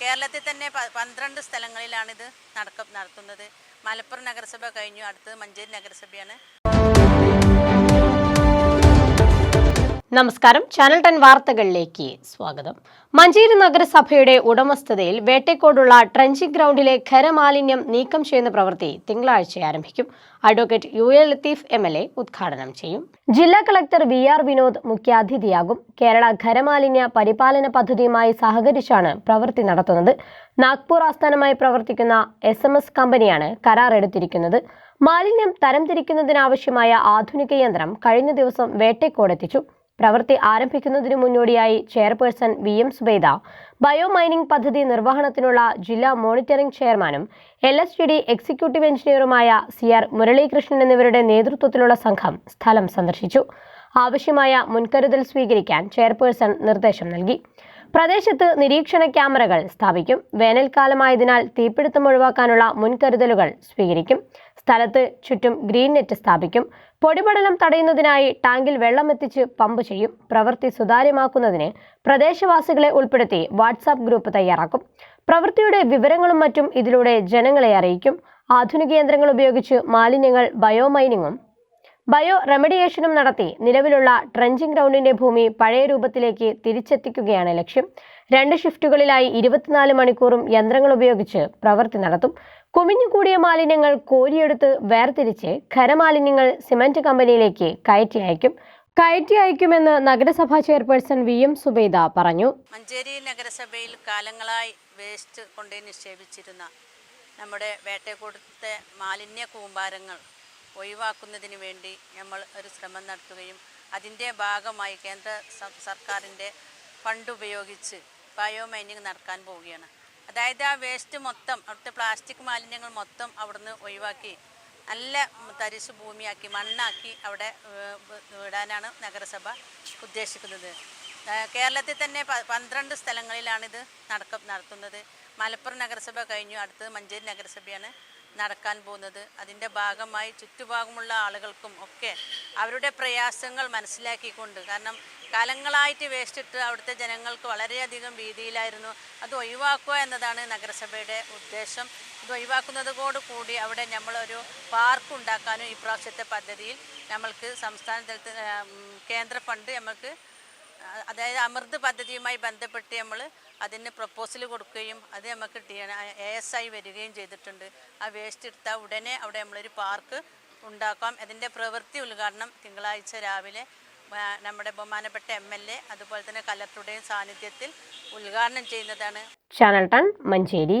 കേരളത്തിൽ തന്നെ പന്ത്രണ്ട് സ്ഥലങ്ങളിലാണിത് നടക്ക നടത്തുന്നത്. മലപ്പുറം നഗരസഭ കഴിഞ്ഞു അടുത്തത് മഞ്ചേരി നഗരസഭയാണ്. നമസ്കാരം. ചാനൽ ടെൻ വാർത്തകളിലേക്ക് സ്വാഗതം. മഞ്ചേരി നഗരസഭയുടെ ഉടമസ്ഥതയിൽ വേട്ടേക്കോടുള്ള ട്രഞ്ചിങ് ഗ്രൗണ്ടിലെ ഖരമാലിന്യം നീക്കം ചെയ്യുന്ന പ്രവൃത്തി തിങ്കളാഴ്ച ആരംഭിക്കും. Advocate U A Latheef M L A ഉദ്ഘാടനം ചെയ്യും. ജില്ലാ കളക്ടർ വി ആർ വിനോദ് മുഖ്യാതിഥിയാകും. കേരള ഖരമാലിന്യ പരിപാലന പദ്ധതിയുമായി സഹകരിച്ചാണ് പ്രവൃത്തി നടത്തുന്നത്. നാഗ്പൂർ ആസ്ഥാനമായി പ്രവർത്തിക്കുന്ന എസ് എം എസ് കമ്പനിയാണ് കരാർ എടുത്തിരിക്കുന്നത്. മാലിന്യം തരംതിരിക്കുന്നതിനാവശ്യമായ ആധുനിക യന്ത്രം കഴിഞ്ഞ ദിവസം വേട്ടേക്കോടെത്തിച്ചു. പ്രവൃത്തി ആരംഭിക്കുന്നതിനു മുന്നോടിയായി chairperson V M Subaida. Bio mining പദ്ധതി നിർവഹണത്തിനുള്ള ജില്ലാ മോണിറ്ററിംഗ് ചെയർമാനും എൽ എസ് ഡി എക്സിക്യൂട്ടീവ് എഞ്ചിനീയറുമായ സി ആർ മുരളീകൃഷ്ണൻ എന്നിവരുടെ നേതൃത്വത്തിലുള്ള സംഘം സ്ഥലം സന്ദർശിച്ചു. ആവശ്യമായ മുൻകരുതൽ സ്വീകരിക്കാൻ ചെയർപേഴ്സൺ നിർദ്ദേശം നൽകി. പ്രദേശത്ത് നിരീക്ഷണ ക്യാമറകൾ സ്ഥാപിക്കും. വേനൽക്കാലമായതിനാൽ തീപിടുത്തം ഒഴിവാക്കാനുള്ള മുൻകരുതലുകൾ സ്വീകരിക്കും. സ്ഥലത്ത് ചുറ്റും ഗ്രീൻ നെറ്റ് സ്ഥാപിക്കും. പൊടിപടലം തടയുന്നതിനായി ടാങ്കിൽ വെള്ളം എത്തിച്ച് പമ്പ് ചെയ്യും. പ്രവൃത്തി സുതാര്യമാക്കുന്നതിന് പ്രദേശവാസികളെ ഉൾപ്പെടുത്തി വാട്സാപ്പ് ഗ്രൂപ്പ് തയ്യാറാക്കും. പ്രവൃത്തിയുടെ വിവരങ്ങളും മറ്റും ഇതിലൂടെ ജനങ്ങളെ അറിയിക്കും. ആധുനിക യന്ത്രങ്ങൾ ഉപയോഗിച്ച് മാലിന്യങ്ങൾ ബയോമൈനിങ്ങും ബയോ റെമഡിയേഷനും നടത്തി നിലവിലുള്ള ട്രഞ്ചിങ് ഗ്രൗണ്ടിന്റെ ഭൂമി പഴയ രൂപത്തിലേക്ക് തിരിച്ചെത്തിക്കുകയാണ് ലക്ഷ്യം. രണ്ട് ഷിഫ്റ്റുകളിലായി ഇരുപത്തിനാല് മണിക്കൂറും യന്ത്രങ്ങൾ ഉപയോഗിച്ച് പ്രവൃത്തി നടത്തും. കുമിഞ്ഞുകൂടിയ മാലിന്യങ്ങൾ കോരിയെടുത്ത് വേർതിരിച്ച് ഖരമാലിന്യങ്ങൾ സിമന്റ് കമ്പനിയിലേക്ക് കയറ്റി അയക്കും. കയറ്റി അയക്കുമെന്ന് നഗരസഭാ ചെയർപേഴ്സൺ വി എം സുബൈദ പറഞ്ഞു. മഞ്ചേരി നഗരസഭയിൽ കാലങ്ങളായി വേസ്റ്റ് കൊണ്ടുപോയി നിക്ഷേപിച്ചിരുന്ന നമ്മുടെ വേട്ടയക്കൂടത്തെ മാലിന്യ കൂമ്പാരങ്ങൾ ഒഴിവാക്കുന്നതിന് വേണ്ടി നമ്മൾ ഒരു ശ്രമം നടത്തുകയും അതിന്റെ ഭാഗമായി കേന്ദ്ര സർക്കാരിന്റെ ഫണ്ട് ഉപയോഗിച്ച് ബയോ മൈനിങ് നടക്കാൻ പോവുകയാണ്. അതായത് ആ വേസ്റ്റ് മൊത്തം അവിടുത്തെ പ്ലാസ്റ്റിക് മാലിന്യങ്ങൾ മൊത്തം അവിടുന്ന് ഒഴിവാക്കി നല്ല തരിശു ഭൂമിയാക്കി മണ്ണാക്കി അവിടെ വിടാനാണ് നഗരസഭ ഉദ്ദേശിക്കുന്നത്. കേരളത്തിൽ തന്നെ പന്ത്രണ്ട് സ്ഥലങ്ങളിലാണിത് നടക്ക നടത്തുന്നത്. മലപ്പുറം നഗരസഭ കഴിഞ്ഞു അടുത്തത് മഞ്ചേരി നഗരസഭയാണ് നടക്കാൻ പോകുന്നത്. അതിന്റെ ഭാഗമായി ചുറ്റുഭാഗമുള്ള ആളുകൾക്കും ഒക്കെ അവരുടെ പ്രയാസങ്ങൾ മനസ്സിലാക്കിക്കൊണ്ട്. കാരണം കാലങ്ങളായിട്ട് വേസ്റ്റ് ഇട്ട് അവിടുത്തെ ജനങ്ങൾക്ക് വളരെയധികം ഭീതിയിലായിരുന്നു. അത് ഒഴിവാക്കുക എന്നതാണ് നഗരസഭയുടെ ഉദ്ദേശം. ഇത് ഒഴിവാക്കുന്നതോടു കൂടി അവിടെ നമ്മളൊരു പാർക്ക് ഉണ്ടാക്കാനും ഈ പ്രാവശ്യത്തെ പദ്ധതിയിൽ നമ്മൾക്ക് സംസ്ഥാന തലത്തിൽ കേന്ദ്ര ഫണ്ട് നമ്മൾക്ക് അതായത് അമൃത് പദ്ധതിയുമായി ബന്ധപ്പെട്ട് നമ്മൾ അതിന് പ്രപ്പോസൽ കൊടുക്കുകയും അത് നമുക്ക് എ എസ് ആയി വരികയും ചെയ്തിട്ടുണ്ട്. ആ വേസ്റ്റ് എടുത്താൽ ഉടനെ അവിടെ നമ്മളൊരു പാർക്ക് ഉണ്ടാക്കാം. അതിന്റെ പ്രവൃത്തി ഉദ്ഘാടനം തിങ്കളാഴ്ച രാവിലെ നമ്മുടെ ബഹുമാനപ്പെട്ട എം എൽ എ അതുപോലെ തന്നെ കലക്ടറുടെയും സാന്നിധ്യത്തിൽ ഉദ്ഘാടനം ചെയ്യുന്നതാണ്. ടൺ മഞ്ചേരി